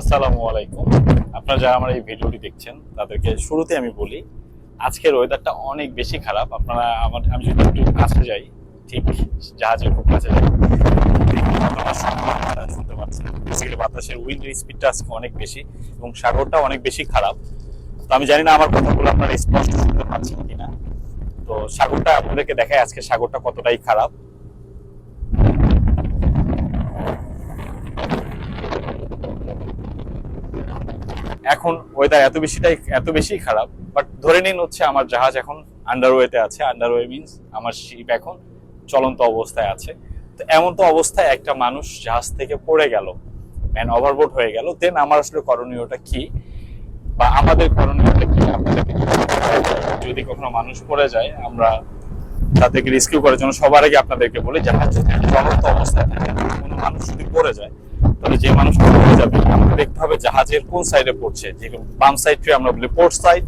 আসসালামু আলাইকুম। আপনারা যারা আমার এই ভিডিওটি দেখছেন, তাদেরকে শুরুতে আমি বলি, আজকের ওয়েদারটা অনেক বেশি খারাপ। আপনারা আমার আমি যদি একটু কাছে যাই, ঠিক জাহাজের খুব কাছে যাই শুনতে বাতাসের উইন্ডের স্পিডটা আজকে অনেক বেশি এবং সাগরটা অনেক বেশি খারাপ। তো আমি জানি না আমার কথাগুলো আপনারা স্পষ্ট শুনতে পাচ্ছেন কিনা। তো সাগরটা আপনাদেরকে দেখায় আজকে সাগরটা কতটাই খারাপ। এখন ওয়েদার এত বেশিটাই, এত বেশি খারাপ বাট ধরে নিন হচ্ছে আমার জাহাজ এখন আন্ডারওয়েতে আছে আন্ডারওয়ে মিন্স আমার শিপ এখন চলন্ত অবস্থায় আছে। তো এমন তো অবস্থায় একটা মানুষ জাহাজ থেকে পড়ে গেল ম্যান ওভারবোট হয়ে গেল দেন আমার আসলে করণীয়টা কি? বা আমাদের করণীয়টা কি? যদি কখনো মানুষ পড়ে যায়, আমরা তাদেরকে রেস্কিউ করার জন্য সবার আগে আপনাদেরকে বলি জাহাজ যদি চলন্ত অবস্থায় থাকে। কোনো মানুষ যদি পড়ে যায় তাহলে যে মানুষটা পড়ে যাবে আমাকে দেখতে হবে জাহাজের কোন সাইডে পড়ছে। যেরকম বাম সাইডকে আমরা বলি পোর্ট সাইড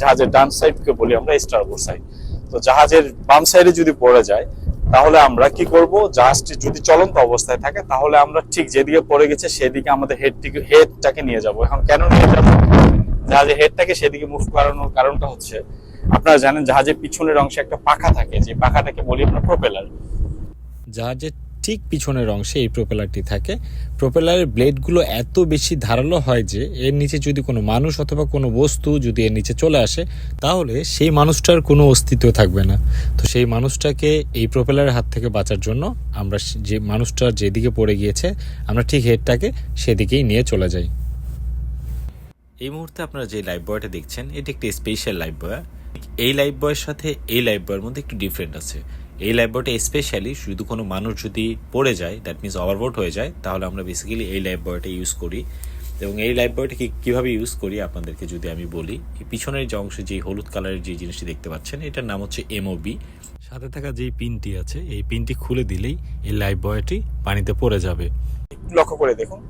জাহাজের ডান সাইডকে বলি আমরা স্টারবোর্ড সাইড তো জাহাজের বাম সাইডে যদি পড়ে যায়, তাহলে আমরা কি করব? জাহাজটি যদি চলন্ত অবস্থায় থাকে, তাহলে আমরা ঠিক যেদিকে পড়ে গেছে, সেদিকে আমাদের হেডটিকে হেডটাকে নিয়ে যাব। এখন কেন নিয়ে যাব? জাহাজের হেডটাকে সেদিকে মুভ করানোর কারণটা হচ্ছে, আপনারা জানেন জাহাজের পিছনের অংশে একটা পাখা থাকে। যে পাখাটাকে বলি আমরা প্রোপেলার জাহাজের ঠিক পিছনের অংশে এই প্রোপেলারটি থাকে। প্রোপেলারের ব্লেডগুলো এত বেশি ধারালো হয় যে এর নিচে যদি কোনো মানুষ অথবা কোনো বস্তু যদি এর নিচে চলে আসে, তাহলে সেই মানুষটার কোনো অস্তিত্ব থাকবে না। তো সেই মানুষটাকে এই প্রোপেলারের হাত থেকে বাঁচার জন্য আমরা যে মানুষটা যেদিকে পড়ে গিয়েছে, আমরা ঠিক হেডটাকে সেদিকেই নিয়ে চলে যাই। এই মুহূর্তে আপনারা যে লাইফ বয়টা দেখছেন, এটি একটি স্পেশাল লাইফ বয়। এই লাইফ বয়ের সাথে এই লাইফ বয়ের মধ্যে একটু ডিফারেন্ট আছে। এই লাইফ স্পেশালি শুধু কোনো মানুষ যদি পড়ে যায় দ্যাট মিনস ওভারবোট হয়ে যায়, তাহলে আমরা বেসিক্যালি এই লাইফ বয়টা ইউজ করি। এবং এই লাইফ বয়টা কীভাবে ইউজ করি আপনাদেরকে যদি আমি বলি পিছনের যে অংশে যে হলুদ কালারের যে জিনিসটি দেখতে পাচ্ছেন, এটার নাম হচ্ছে এমওবি সাথে থাকা যেই পিনটি আছে, এই পিনটি খুলে দিলেই এই লাইফ বয়টি পানিতে পড়ে যাবে। লক্ষ্য করে দেখুন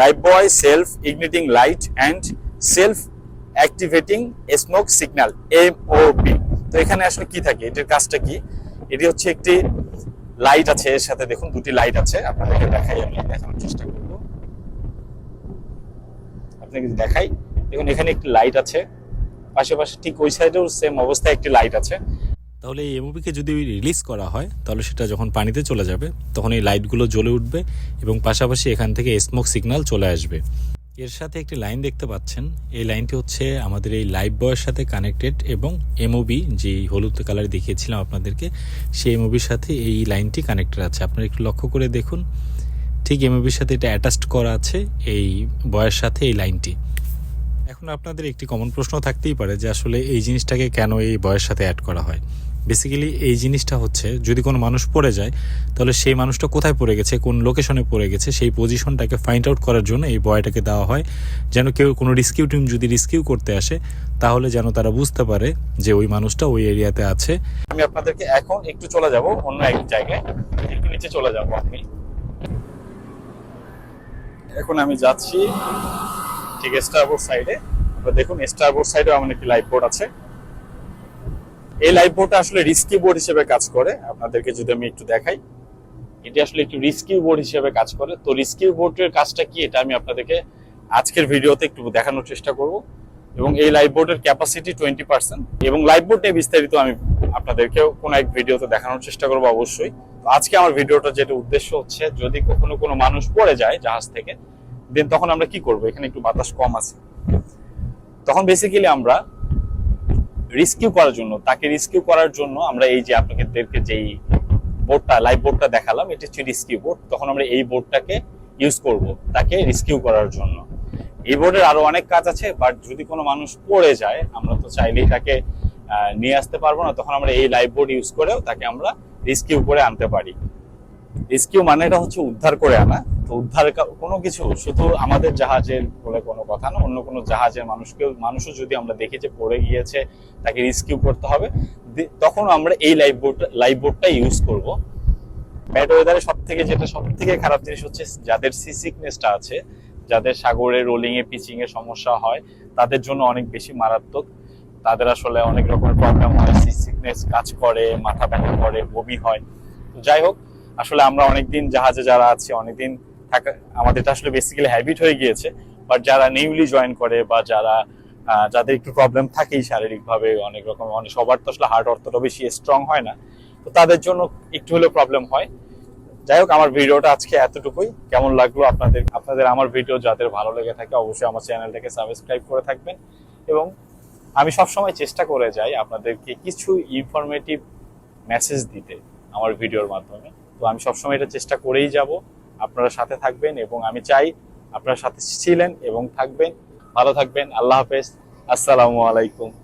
lifebuoy self igniting light and self activating smoke signal M O B তো এখানে আসলে কি থাকে? এটার কাজটা কি? এটি হচ্ছে একটি লাইট আছে, এর সাথে দেখুন দুটি লাইট আছে। আপনাদেরকে দেখাই, আমি দেখানোর চেষ্টা করব। আপনাকে দেখাই, দেখুন এখানে একটি লাইট আছে। পাশাপাশি ঠিক ওই সাইডেও সেম অবস্থায় একটি লাইট আছে। তাহলে এই এমওবিকে যদি রিলিজ করা হয়, তাহলে সেটা যখন পানিতে চলে যাবে, তখন এই লাইটগুলো জ্বলে উঠবে এবং পাশাপাশি এখান থেকে স্মোক সিগন্যাল চলে আসবে। এর সাথে একটি লাইন দেখতে পাচ্ছেন। এই লাইনটি হচ্ছে আমাদের এই লাইভ বয়ের সাথে কানেক্টেড এবং এমওবি যে হলুদ কালার দেখিয়েছিলাম আপনাদেরকে, সেই এমওবির সাথে এই লাইনটি কানেক্টেড আছে। আপনারা একটু লক্ষ্য করে দেখুন। ঠিক এমওবির সাথে এটা অ্যাটাচড করা আছে এই বয়ের সাথে এই লাইনটি। এখন আপনাদের একটি কমন প্রশ্ন থাকতেই পারে যে আসলে এই জিনিসটাকে কেন এই বয়ের সাথে অ্যাড করা হয়? বেসিক্যালি এই জিনিসটা হচ্ছে, যদি কোনো মানুষ পড়ে যায়, তাহলে সেই মানুষটা কোথায় পড়ে গেছে, কোন লোকেশনে পড়ে গেছে, সেই পজিশনটাকে ফাইন্ড আউট করার জন্য এই বয়টাকে দেওয়া হয়। যেন কেউ কোনো রিস্কিউ টিম যদি রিস্কিউ করতে আসে, তাহলে যেন তারা বুঝতে পারে যে ওই মানুষটা ওই এরিয়াতে আছে। আমি আপনাদেরকে এখন একটু চলে যাব, অন্য এক জায়গায়। একটু নিচে চলে যাব আমি। এখন আমি যাচ্ছি, ঠিক স্টারবোর্ড সাইডে দেখুন স্টারবোর্ড সাইডে আমার একটি লাইফ বোর্ড আছে। এই লাইফ বোর্ডটা আসলে রিস্কি বোর্ড হিসেবে কাজ করে। আপনাদেরকে যদি আমি একটু দেখাই। এটি আসলে একটু রিস্কিউ বোর্ড হিসেবে কাজ করে। তো রিস্কিউ বোর্ডের কাজটা কি, এটা আমি আপনাদেরকে আজকের ভিডিওতে একটু দেখানোর চেষ্টা করব। এবং এই লাইভ বোর্ডের ক্যাপাসিটি টোয়েন্টি পার্সেন্ট এবং লাইফ বোর্ড নিয়ে বিস্তারিত আমি আপনাদেরকেও কোনো এক ভিডিওতে দেখানোর চেষ্টা করব অবশ্যই। তো আজকে আমার ভিডিওটা যেটা উদ্দেশ্য হচ্ছে, যদি কখনো কোনো মানুষ পড়ে যায় জাহাজ থেকে দেন তখন আমরা কি করব? এখানে একটু বাতাস কম আছে। তখন বেসিক্যালি আমরা রিস্কিউ করার জন্য, তাকে রিস্কিউ করার জন্য আমরা এই যে আপনাদেরকে যেই বোর্ডটা লাইভ বোর্ডটা দেখালাম, এটা হচ্ছে রিস্কিউ বোর্ড তখন আমরা এই বোর্ডটাকে ইউজ করব, তাকে রিস্কিউ করার জন্য। এই বোর্ডের আরও অনেক কাজ আছে বাট যদি কোনো মানুষ পড়ে যায়, আমরা তো চাইলেই তাকে নিয়ে আসতে পারব না, তখন আমরা এই লাইভ বোর্ড ইউজ করেও তাকে আমরা রিস্কিউ করে আনতে পারি। রেস্কিউ মানে এটা হচ্ছে উদ্ধার করে আনা তো উদ্ধার কোনো কিছু, শুধু আমাদের জাহাজের বলে কোনো কথা না, অন্য কোনো জাহাজের মানুষকে মানুষও যদি আমরা দেখি যে পড়ে গিয়েছে, তাকে রেস্কিউ করতে হবে তখন আমরা এই লাইভ বোর্ড লাইভ বোর্ডটা ইউজ করব। ব্যাড ওয়েদারে সব থেকে যেটা সব থেকে খারাপ জিনিস হচ্ছে, যাদের সি সিকনেসটা আছে, যাদের সাগরে রোলিং এ পিচিং এ সমস্যা হয়, তাদের জন্য অনেক বেশি মারাত্মক। তাদের আসলে অনেক রকমের প্রবলেম হয় সি সিকনেস কাজ করে, মাথা ব্যথা করে, বমি হয়। যাই হোক, আসলে আমরা অনেকদিন জাহাজে যারা আছি, অনেকদিন থাকা আমাদের এটা আসলে বেসিক্যালি হ্যাবিট হয়ে গিয়েছে বাট যারা নিউলি জয়েন করে বা যারা যাদের একটু প্রবলেম থাকেই শারীরিকভাবে অনেক রকম, অনেক সবার তো আসলে হার্ট অতটা বেশি স্ট্রং হয় না। তো তাদের জন্য একটু হলেও প্রবলেম হয়। যাই হোক, আমার ভিডিওটা আজকে এতটুকুই। কেমন লাগল আপনাদের আপনাদের আমার ভিডিও? যাদের ভালো লেগে থাকে অবশ্যই আমার চ্যানেলটাকে সাবস্ক্রাইব করে থাকবেন। এবং আমি সবসময় চেষ্টা করে যাই আপনাদেরকে কিছু ইনফরমেটিভ মেসেজ দিতে আমার ভিডিওর মাধ্যমে। তো আমি সবসময় এটা চেষ্টা করেই যাব। আপনারা সাথে থাকবেন এবং আমি চাই আপনার সাথে ছিলেন এবং থাকবেন। ভালো থাকবেন। আল্লাহ হাফেজ। আসসালামু আলাইকুম।